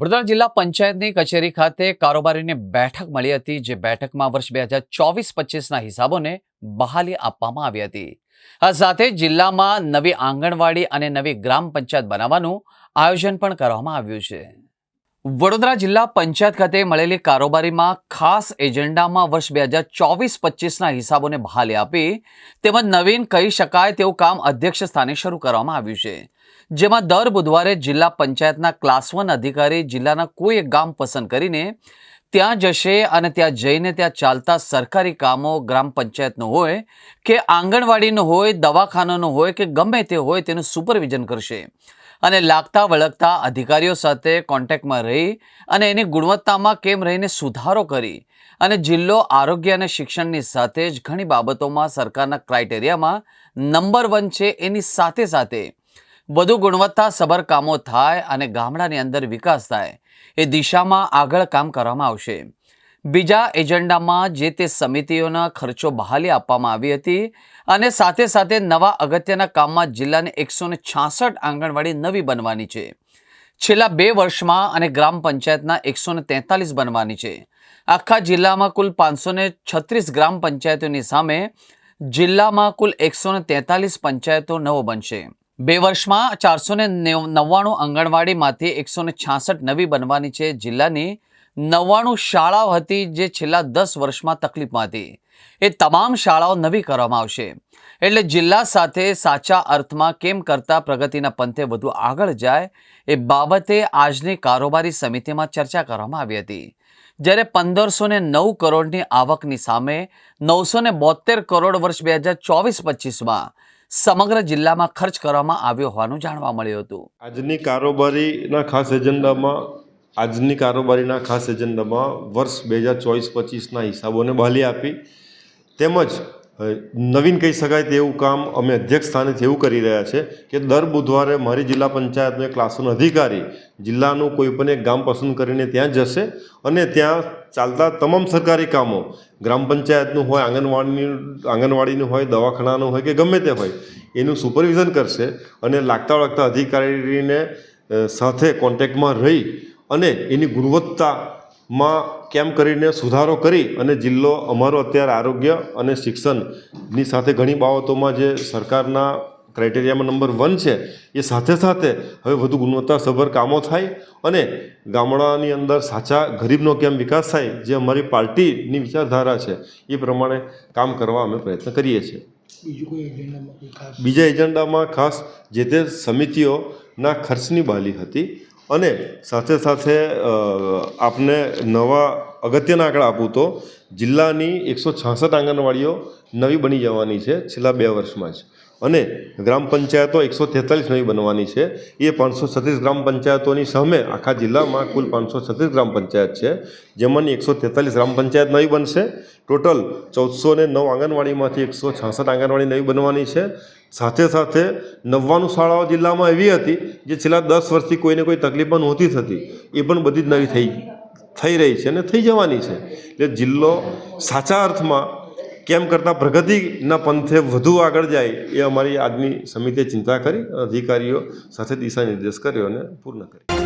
વડોદરા જિલ્લા પંચાયતની કચેરી ખાતે કારોબારીને બેઠક મળી હતી, જે બેઠકમાં વર્ષ બે હજાર ચોવીસ પચીસના હિસાબોને બહાલી આપવામાં આવી હતી. આ સાથે જિલ્લામાં નવી આંગણવાડી અને નવી ગ્રામ પંચાયત બનાવવાનું આયોજન પણ કરવામાં આવ્યું છે. વડોદરા જિલ્લા પંચાયત ખાતે મળેલી કારોબારીમાં ખાસ એજન્ડામાં વર્ષ બે હજાર ચોવીસ પચીસના હિસાબોને બહાલી આપી તેમજ નવીન કહી શકાય તેવું કામ અધ્યક્ષ સ્થાને શરૂ કરવામાં આવ્યું છે. જેમાં દર બુધવારે જિલ્લા પંચાયતના ક્લાસ વન અધિકારી જિલ્લાના કોઈ એક ગામ પસંદ કરીને ત્યાં જશે અને ત્યાં જઈને ત્યાં ચાલતા સરકારી કામો ગ્રામ પંચાયતનું હોય કે આંગણવાડીનું હોય, દવાખાનાનું હોય કે ગમે તે હોય તેનું સુપરવિઝન કરશે. અને લાગતા વળગતા અધિકારીઓ સાથે કોન્ટેક્ટમાં રહી અને એની ગુણવત્તામાં કેમ રહીને સુધારો કરી અને જિલ્લો આરોગ્ય અને શિક્ષણની સાથે જ ઘણી બાબતોમાં સરકારના ક્રાઇટેરિયામાં નંબર વન છે એની સાથે સાથે વધુ ગુણવત્તાસભર કામો થાય અને ગામડાની અંદર વિકાસ થાય, એ દિશામાં આગળ કામ કરવામાં આવશે. બીજા એજન્ડામાં જે તે સમિતિઓના ખર્ચો બહાલી આપવામાં આવી હતી અને સાથે સાથે નવા અગત્યના કામમાં જિલ્લાની એકસો ને આંગણવાડી નવી બનવાની છે. છેલ્લા બે વર્ષમાં અને ગ્રામ પંચાયતના એકસો ને તેતાલીસ બનવાની છે. આખા જિલ્લામાં કુલ પાંચસો છત્રીસ ગ્રામ પંચાયતોની સામે જિલ્લામાં કુલ એકસો ને પંચાયતો નવો બનશે. બે વર્ષમાં ચારસો ને નવ્વાણું આંગણવાડીમાંથી એકસો ને છાસઠ નવી બનવાની છે. જિલ્લાની નવ્વાણું શાળાઓ હતી જે છેલ્લા દસ વર્ષમાં તકલીફમાં હતી. એ તમામ શાળાઓ નવી કરવામાં આવશે. એટલે જિલ્લા સાથે સાચા અર્થમાં કેમ કરતા પ્રગતિના પંથે વધુ આગળ જાય એ બાબતે આજની કારોબારી સમિતિમાં ચર્ચા કરવામાં આવી હતી. જ્યારે પંદરસો ને નવ કરોડની આવકની સામે નવસો ને બોતેર કરોડ વર્ષ બે હજાર ચોવીસ પચીસમાં સમગ્ર જિલ્લામાં ખર્ચ કરવામાં આવ્યો હોવાનું જાણવા મળ્યું હતું. આજની કારોબારીના ખાસ એજન્ડામાં, આજની કારોબારીના ખાસ એજન્ડામાં વર્ષ બે હજાર ચોવીસ પચીસના હિસાબોને બહાલી આપી, તેમજ નવીન કહી શકાય તેવું કામ અમે અધ્યક્ષ સ્થાનેથી એવું કરી રહ્યા છે કે દર બુધવારે મારી જિલ્લા પંચાયતનો એક ક્લાસનો અધિકારી જિલ્લાનું કોઈ પણ એક ગામ પસંદ કરીને ત્યાં જશે અને ત્યાં ચાલતા તમામ સરકારી કામો, ગ્રામ પંચાયતનું હોય, આંગણવાડીનું આંગણવાડીનું હોય, દવાખાનાનું હોય કે ગમે તે હોય, એનું સુપરવિઝન કરશે અને લાગતા વળગતા અધિકારીને સાથે કોન્ટેક્ટમાં રહી અને એની ગુણવત્તામાં કેમ કરીને સુધારો કરી અને જિલ્લો અમારો અત્યારે આરોગ્ય અને શિક્ષણની સાથે ઘણી બાબતોમાં જે સરકારના ક્રાઇટેરિયામાં નંબર વન છે એ સાથે સાથે હવે વધુ ગુણવત્તાસભર કામો થાય અને ગામડાની અંદર સાચા ગરીબનો કેમ વિકાસ થાય જે અમારી પાર્ટીની વિચારધારા છે એ પ્રમાણે કામ કરવા અમે પ્રયત્ન કરીએ છીએ. બીજા એજન્ડામાં ખાસ જે તે સમિતિઓના ખર્ચની બાલી હતી અને સાથે સાથે આપને નવા અગત્યના આંકડા આપું તો જિલ્લાની એકસો છાસઠ આંગણવાડીઓ નવી બની જવાની છે છેલ્લા બે વર્ષમાં જ. અને ગ્રામ પંચાયતો એકસો તેતાલીસ નવી બનવાની છે. એ પાંચસો છત્રીસ ગ્રામ પંચાયતોની સામે આખા જિલ્લામાં કુલ પાંચસો છત્રીસ ગ્રામ પંચાયત છે. જેમાંની એકસો તેતાલીસ ગ્રામ પંચાયત નવી બનશે. ટોટલ ચૌદસો ને નવ આંગણવાડીમાંથી એકસો છાસઠ આંગણવાડી નવી બનવાની છે. સાથે સાથે નવ્વાણું શાળાઓ જિલ્લામાં એવી હતી જે છેલ્લા દસ વર્ષથી કોઈને કોઈ તકલીફ પણ નહોતી થતી. એ પણ બધી જ નવી થઈ થઈ રહી છે અને થઈ જવાની છે. એટલે જિલ્લો સાચા અર્થમાં કેમ કરતાં પ્રગતિના પંથે વધુ આગળ જાય એ અમારી આજની સમિતિએ ચિંતા કરી અધિકારીઓ સાથે દિશા નિર્દેશ કર્યો અને પૂર્ણ કરી